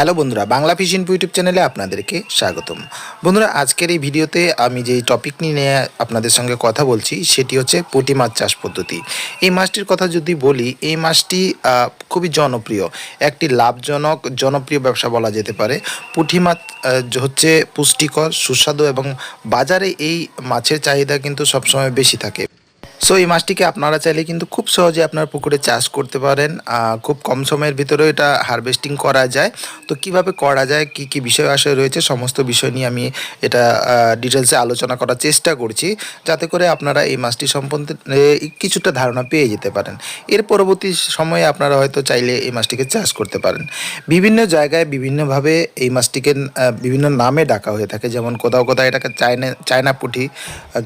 Hello বন্ধুরা, Bangla fish info YouTube চ্যানেলে আপনাদেরকে স্বাগতম। বন্ধুরা, আজকের এই ভিডিওতে আমি যেই টপিক নিয়ে আপনাদের সঙ্গে কথা বলছি, সেটি হচ্ছে পুঁটি মাছ চাষ পদ্ধতি। এই মাছটির কথা যদি বলি, এই মাছটি খুবই জনপ্রিয়। একটি লাভজনক, জনপ্রিয় ব্যবসা বলা যেতে পারে। পুঁটি মাছ হচ্ছে পুষ্টিকর, সুস্বাদু এবং বাজারে এই মাছের চাহিদা কিন্তু সবসময় বেশি থাকে। সো এই মাছটিকে আপনারা চাইলে কিন্তু খুব সহজে আপনার পুকুরে চাষ করতে পারেন। খুব কম সময়ের ভিতরে এটা হারভেস্টিং করা যায়। তো কীভাবে করা যায় কি কি বিষয় আশয় রয়েছে সমস্ত বিষয় নিয়ে আমি এটা ডিটেলসে আলোচনা করার চেষ্টা করছি। যাতে করে আপনারা এই মাছটি এ, কিছুটা ধারণা পেয়ে যেতে পারেন। এর পরবর্তী সময়ে আপনারা হয়তো চাইলে এই মাছটিকে চাষ করতে পারেন। বিভিন্ন জায়গায় বিভিন্নভাবে এই মাছটিকে বিভিন্ন নামে ডাকা হয়ে থাকে। যেমন কোথাও কোথাও এটাকে চায়না চায়না পুঁটি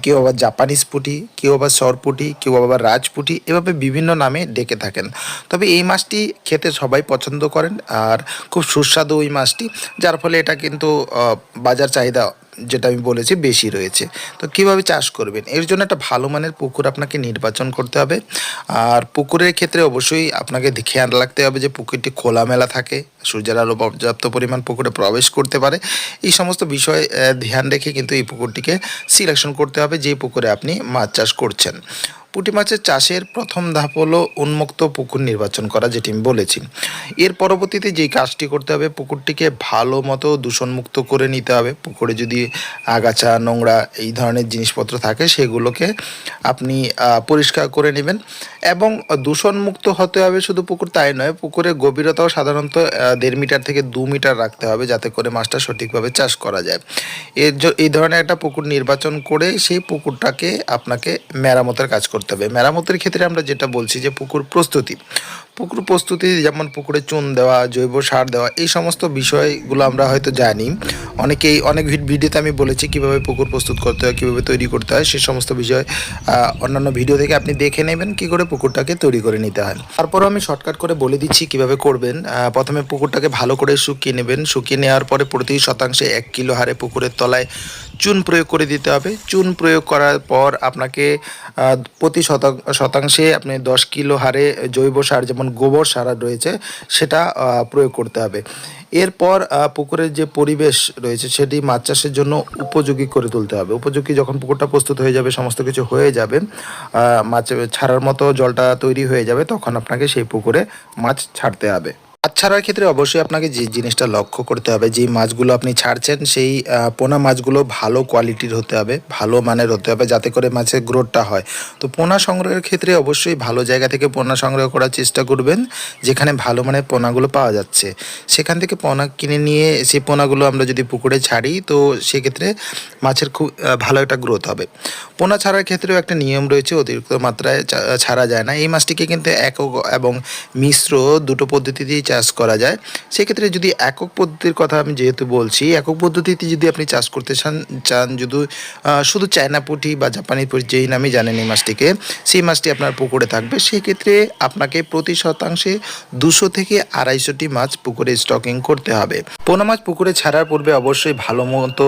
কেউ আবার জাপানিজ পুঁটি কেউ আবার সরপুটি কেউ আবার রাজপুটি এভাবে বিভিন্ন নামে ডেকে থাকেন। তবে এই মাছটি খেতে সবাই পছন্দ করেন আর খুব সুস্বাদু ওই মাছটি, যার ফলে এটা কিন্তু বাজার চাহিদা যেটা আমি বলেছি বেশি রয়েছে। তো কীভাবে চাষ করবেন? এর জন্য একটা ভালো মানের পুকুর আপনাকে নির্বাচন করতে হবে। আর পুকুরের ক্ষেত্রে অবশ্যই আপনাকে খেয়াল রাখতে হবে যে পুকুরটি খোলামেলা থাকে, সূর্যের আলো পর্যাপ্ত পরিমাণ পুকুরে প্রবেশ করতে পারে। এই সমস্ত বিষয়ে ধ্যান রেখে কিন্তু এই পুকুরটিকে সিলেকশন করতে হবে যে পুকুরে আপনি মাছ চাষ করছেন। পুঁটি মাছের চাষের প্রথম ধাপ হলো উন্মুক্ত পুকুর নির্বাচন করা, যেটি আমি বলেছি। এর পরবর্তীতে যেই কাজটি করতে হবে, পুকুরটিকে ভালো মতো দূষণমুক্ত করে নিতে হবে। পুকুরে যদি আগাছা, নোংরা এই ধরনের জিনিসপত্র থাকে, সেগুলোকে আপনি পরিষ্কার করে নেবেন এবং দূষণমুক্ত হতে হবে শুধু পুকুর তাই নয় পুকুরের গভীরতাও সাধারণত দেড় মিটার থেকে দু মিটার রাখতে হবে, যাতে করে মাছটা সঠিকভাবে চাষ করা যায়। এর এই ধরনের একটা পুকুর নির্বাচন করে সেই পুকুরটাকে আপনাকে মেরামতের কাজ করতে হবে। মেরামতের ক্ষেত্রে আমরা যেটা বলছি যে পুকুর প্রস্তুতি। পুকুর প্রস্তুতি, যেমন পুকুরে চুন দেওয়া, জৈব সার দেওয়া, এই সমস্ত বিষয়গুলো আমরা হয়তো জানি। অনেকেই, অনেক ভিড- ভিডিওতে আমি বলেছি কীভাবে পুকুর প্রস্তুত করতে হয়, কীভাবে তৈরি করতে হয়, সে সমস্ত বিষয় অন্যান্য ভিডিও থেকে আপনি দেখে নেবেন কি করে পুকুরটাকে তৈরি করে নিতে হয়। তারপরও আমি শর্টকাট করে বলে দিচ্ছি কীভাবে করবেন। প্রথমে পুকুরটাকে ভালো করে শুকিয়ে নেবেন। শুকিয়ে নেওয়ার পরে প্রতি শতাংশে এক কিলো হারে পুকুরের তলায় চুন প্রয়োগ করে দিতে হবে। চুন প্রয়োগ করার পর আপনাকে প্রতি শতাং- শতাংশে আপনি দশ কিলো হারে জৈব সার, যেমন গোবর সারা রয়েছে, সেটা প্রয়োগ করতে হবে। এরপর পুকুরের যে পরিবেশ রয়েছে, সেটি মাছ চাষের জন্য উপযোগী করে তুলতে হবে। উপযোগী যখন পুকুরটা প্রস্তুত হয়ে যাবে, সমস্ত কিছু হয়ে যাবে মাছ ছাড়ার মতো জলটা তৈরি হয়ে যাবে, তখন আপনাকে সেই পুকুরে মাছ ছাড়তে হবে। মাছ ছাড়ার ক্ষেত্রে অবশ্যই আপনাকে যে জিনিসটা লক্ষ্য করতে হবে যে মাছগুলো আপনি ছাড়ছেন, সেই পোনা মাছগুলো ভালো কোয়ালিটির হতে হবে, ভালো মানের হতে হবে যাতে করে মাছের গ্রোথটা হয়। তো পোনা সংগ্রহের ক্ষেত্রে অবশ্যই ভালো জায়গা থেকে পোনা সংগ্রহ করার চেষ্টা করবেন, যেখানে ভালো মানের পোনাগুলো পাওয়া যাচ্ছে। সেখান থেকে পোনা কিনে নিয়ে সেই পোনাগুলো আমরা যদি পুকুরে ছাড়ি, তো সেক্ষেত্রে মাছের খুব ভালো একটা গ্রোথ হবে। পোনা ছাড়ার ক্ষেত্রেও একটা নিয়ম রয়েছে, অতিরিক্ত মাত্রায় ছাড়া যায় না। এই মাছটিকে কিন্তু একক এবং মিশ্র দুটো পদ্ধতি পদ্ধতিতেই চাষ করা যায়, সেক্ষেত্রে যদি একক পদ্ধতির কথা আমি যেহেতু বলছি, একক পদ্ধতিতে যদি আপনি চাষ করতে চান চান যদি শুধু চায়না পুঁটি বা জাপানি পুঁটি যেই নামে জানেন এই মাছটিকে, সেই মাছটি আপনার পুকুরে থাকবে। সেক্ষেত্রে আপনাকে প্রতি শতাংশে দুশো থেকে আড়াইশোটি মাছ পুকুরে স্টকিং করতে হবে। পোনা মাছ পুকুরে ছাড়ার পূর্বে অবশ্যই ভালো মতো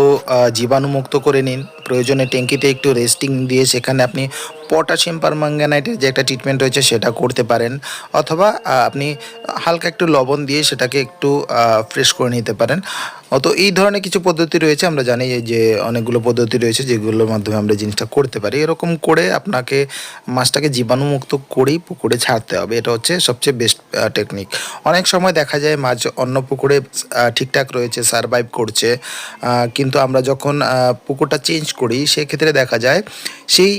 জীবাণুমুক্ত করে নিন। প্রয়োজনে ট্যাঙ্কিতে একটু রেস্টিং দিয়ে সেখানে আপনি পটাশিয়াম পারমাঙ্গানাইটের যে একটা ট্রিটমেন্ট রয়েছে সেটা করতে পারেন। অথবা আপনি হালকা একটু লবণ দিয়ে সেটাকে একটু ফ্রেশ করে নিতে পারেন। তো এই ধরনের কিছু পদ্ধতি রয়েছে, আমরা জানি যে অনেকগুলো পদ্ধতি রয়েছে যেগুলোর মাধ্যমে আমরা জিনিসটা করতে পারি। এরকম করে আপনাকে মাছটাকে জীবাণুমুক্ত করেই পুকুরে ছাড়তে হবে। এটা হচ্ছে সবচেয়ে বেস্ট টেকনিক অনেক সময় দেখা যায় মাছ অন্য পুকুরে ঠিকঠাক রয়েছে সারভাইভ করছে কিন্তু আমরা যখন পুকুরটা চেঞ্জ করি, সেক্ষেত্রে দেখা যায় সেই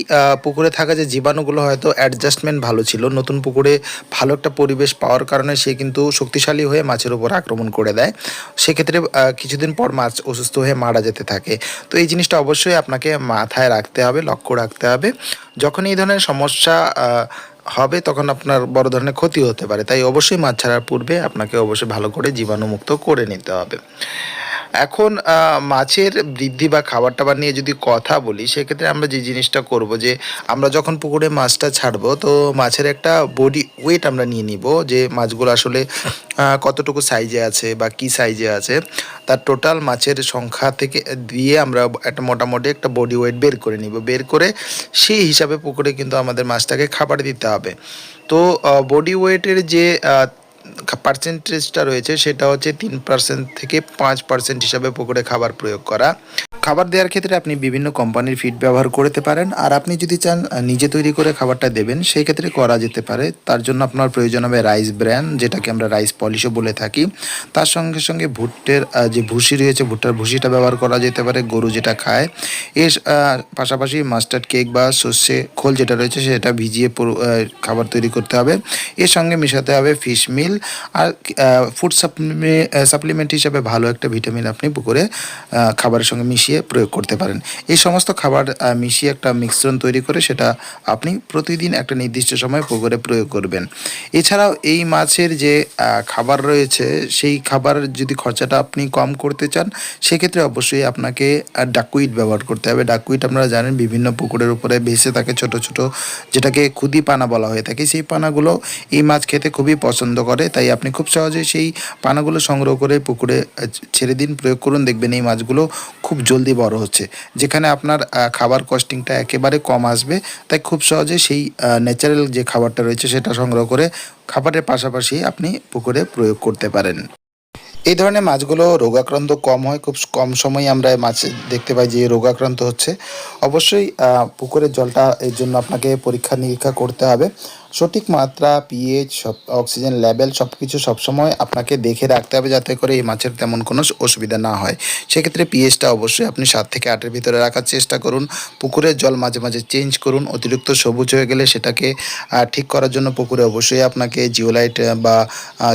পুকুরে থাকা যে জীবাণুগুলো হয়তো অ্যাডজাস্টমেন্ট ভালো ছিল, নতুন পুকুরে ভালো একটা পরিবেশ পাওয়ার কারণে সে কিন্তু শক্তিশালী হয়ে মাছের উপর আক্রমণ করে দেয়। সেক্ষেত্রে কিছুদিন পর মাছ অসুস্থ হয়ে মারা যেতে থাকে। তো এই জিনিসটা অবশ্যই আপনাকে মাথায় রাখতে হবে, লক্ষ্য রাখতে হবে। যখন এই ধরনের সমস্যা হবে তখন আপনার বড় ধরনের ক্ষতি হতে পারে। তাই অবশ্যই মাছ ছাড়ার পূর্বে আপনাকে অবশ্যই ভালো করে জীবাণুমুক্ত করে নিতে হবে। এখন মাছের বৃদ্ধি বা খাবার টাবার নিয়ে যদি কথা বলি, সেক্ষেত্রে আমরা যে জিনিসটা করব যে, আমরা যখন পুকুরে মাছটা ছাড়বো, তো মাছের একটা বডি ওয়েট আমরা নিয়ে নিব যে, মাছগুলো আসলে কতটুকু সাইজে আছে বা কি সাইজে আছে। তার টোটাল মাছের সংখ্যা থেকে দিয়ে আমরা একটা মোটামুটি একটা বডি ওয়েট বের করে নিব। বের করে সেই হিসাবে পুকুরে কিন্তু আমাদের মাছটাকে খাবার দিতে হবে। তো বডি ওয়েটের যে পার্সেন্টেজটা রয়েছে সেটা হচ্ছে তিন পার্সেন্ট থেকে পাঁচ পার্সেন্ট হিসাবে পুকুরে খাবার প্রয়োগ করা। খাবার দেওয়ার ক্ষেত্রে আপনি বিভিন্ন কোম্পানির ফিড ব্যবহার করতে পারেন। আর আপনি যদি চান নিজে তৈরি করে খাবারটা দেবেন, সেই ক্ষেত্রে করা যেতে পারে। তার জন্য আপনার প্রয়োজন হবে রাইস ব্র্যান্ড যেটাকে আমরা রাইস পলিশও বলে থাকি। তার সঙ্গে সঙ্গে ভুট্টের যে ভুসি রয়েছে, ভুট্টার ভুসিটা ব্যবহার করা যেতে পারে, গরু যেটা খায়। এর পাশাপাশি মাস্টার্ড কেক বা সর্ষে খোল যেটা রয়েছে, সেটা ভিজিয়ে খাবার তৈরি করতে হবে। এর সঙ্গে মেশাতে হবে ফিশ মিল আর ফুড সাপ্লিমেন্ট হিসাবে ভালো একটা ভিটামিন আপনি পুকুরে খাবারের সঙ্গে মিশিয়ে প্রয়োগ করতে পারেন। এই সমস্ত খাবার মিশিয়ে একটা মিশ্রণ তৈরি করে সেটা আপনি প্রতিদিন একটা নির্দিষ্ট সময় পুকুরে প্রয়োগ করবেন। এছাড়াও এই মাছের যে খাবার রয়েছে, সেই খাবার যদি খরচাটা আপনি কম করতে চান, সেক্ষেত্রে অবশ্যই আপনাকে ডাকুইট ব্যবহার করতে হবে। ডাকুইট আপনারা জানেন, বিভিন্ন পুকুরের উপরে ভেসে থাকে ছোট ছোট যেটাকে খুদি পানা বলা হয়ে থাকে। সেই পানাগুলো এই মাছ খেতে খুবই পছন্দ করে, তাই আপনি খুব সহজে সেই পানাগুলো সংগ্রহ করে পুকুরে ছেড়ে দিন, প্রয়োগ করুন। দেখবেন এই মাছগুলো খুব জলদি বড় হচ্ছে। যেখানে আপনার খাবার কস্টিংটা একেবারে কম আসবে। তাই খুব সহজে সেই ন্যাচারাল যে খাবারটা রয়েছে সেটা সংগ্রহ করে খাবারের পাশাপাশি আপনি পুকুরে প্রয়োগ করতে পারেন। এই ধরনের মাছগুলো রোগাক্রান্ত কম হয়। খুব কম সময়ে আমরা মাছ দেখতে পাই যে রোগাক্রান্ত হচ্ছে। অবশ্যই পুকুরের জলটা এর জন্য আপনাকে পরীক্ষা নিরীক্ষা করতে হবে। সঠিক মাত্রা পিএইচ সব অক্সিজেন লেভেল সব কিছু সবসময় আপনাকে দেখে রাখতে হবে যাতে করে এই মাছের তেমন কোনো অসুবিধা না হয়। সেক্ষেত্রে পিএইচটা অবশ্যই আপনি সাত থেকে আটের ভিতরে রাখার চেষ্টা করুন। পুকুরের জল মাঝে মাঝে চেঞ্জ করুন। অতিরিক্ত সবুজ হয়ে গেলে সেটাকে ঠিক করার জন্য পুকুরে অবশ্যই আপনাকে জিওলাইট বা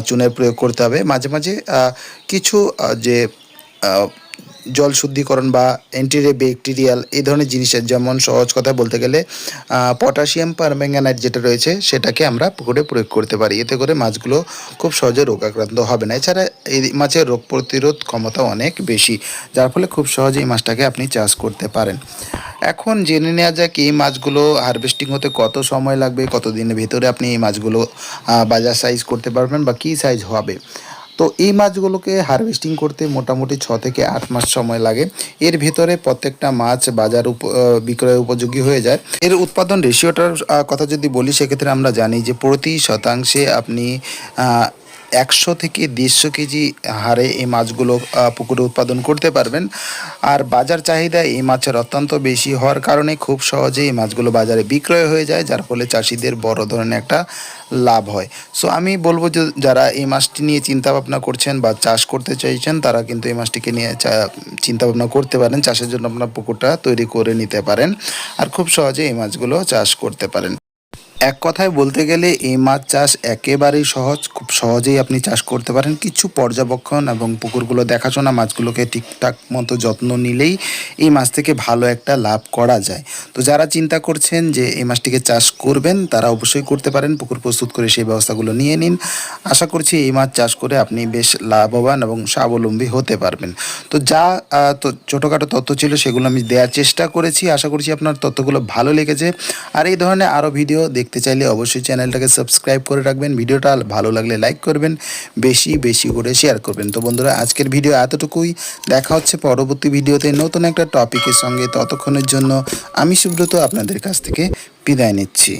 চুনের প্রয়োগ করতে হবে। মাঝে মাঝে কিছু যে জল শুদ্ধিকরণ বা অ্যান্টি ব্যাকটেরিয়াল এই ধরনের জিনিসের যেমন সহজ কথা বলতে গেলে পটাশিয়াম পারম্যাঙ্গানাইট যেটা রয়েছে সেটাকে আমরা পুকুরে প্রয়োগ করতে পারি। এতে করে মাছগুলো খুব সহজে রোগাক্রান্ত হবে না। এছাড়া এই মাছের রোগ প্রতিরোধ ক্ষমতা অনেক বেশি, যার ফলে খুব সহজে এই মাছটাকে আপনি চাষ করতে পারেন। এখন জেনে নেওয়া যাক এই মাছগুলো হারভেস্টিং হতে কত সময় লাগবে কত দিনের ভেতরে আপনি এই মাছগুলো বাজার সাইজ করতে পারবেন বা কী সাইজ হবে। তো এই মাছগুলোকে হারভেস্টিং করতে মোটামুটি ছ থেকে আট মাস সময় লাগে। এর ভেতরে প্রত্যেকটা মাছ বাজার বিক্রয় উপযোগী হয়ে যায়। এর উৎপাদন রেশিওটার কথা যদি বলি, সেক্ষেত্রে আমরা জানি যে প্রতি শতাংশে আপনি একশো থেকে দেড়শো কেজি হারে এই মাছগুলো পুকুরে উৎপাদন করতে পারবেন। আর বাজার চাহিদা এই মাছের অত্যন্ত বেশি হওয়ার কারণে খুব সহজেই এই মাছগুলো বাজারে বিক্রয় হয়ে যায়, যার ফলে চাষিদের বড় ধরনের একটা লাভ হয়। সো আমি বলব যে যারা এই মাছটি নিয়ে চিন্তা ভাবনা করছেন বা চাষ করতে চাইছেন, তারা কিন্তু এই মাছটিকে নিয়ে চিন্তা ভাবনা করতে পারেন। চাষের জন্য আপনার পুকুরটা তৈরি করে নিতে পারেন। আর খুব সহজে এই মাছগুলো চাষ করতে পারেন। এক কথায় বলতে গেলে এই মাছ চাষ একেবারেই সহজ, খুব সহজেই আপনি চাষ করতে পারেন। কিছু পর্যবেক্ষণ এবং পুকুরগুলো দেখাশোনা মাছগুলোকে ঠিকঠাক মতো যত্ন নিলেই এই মাছ থেকে ভালো একটা লাভ করা যায়। তো যারা চিন্তা করছেন যে এই মাছটিকে চাষ করবেন, তারা অবশ্যই করতে পারেন। পুকুর প্রস্তুত করে সেই ব্যবস্থাগুলো নিয়ে নিন। আশা করছি এই মাছ চাষ করে আপনি বেশ লাভবান এবং স্বাবলম্বী হতে পারবেন। তো যা তো ছোটোখাটো তথ্য ছিল সেগুলো আমি দেওয়ার চেষ্টা করেছি। আশা করছি আপনার তথ্যগুলো ভালো লেগেছে। আর এই ধরনের আরও ভিডিও দেখতে চাইলে অবশ্যই চ্যানেলটাকে সাবস্ক্রাইব করে রাখবেন। ভিডিওটা ভালো লাগলে লাইক করবেন, বেশি বেশি করে শেয়ার করবেন। তো বন্ধুরা, আজকের ভিডিও এতটুকুই। দেখা হচ্ছে পরবর্তী ভিডিওতে নতুন একটা টপিকের সঙ্গে। ততক্ষণের জন্য আমি সুব্রত আপনাদের কাছ থেকে বিদায় নিচ্ছি।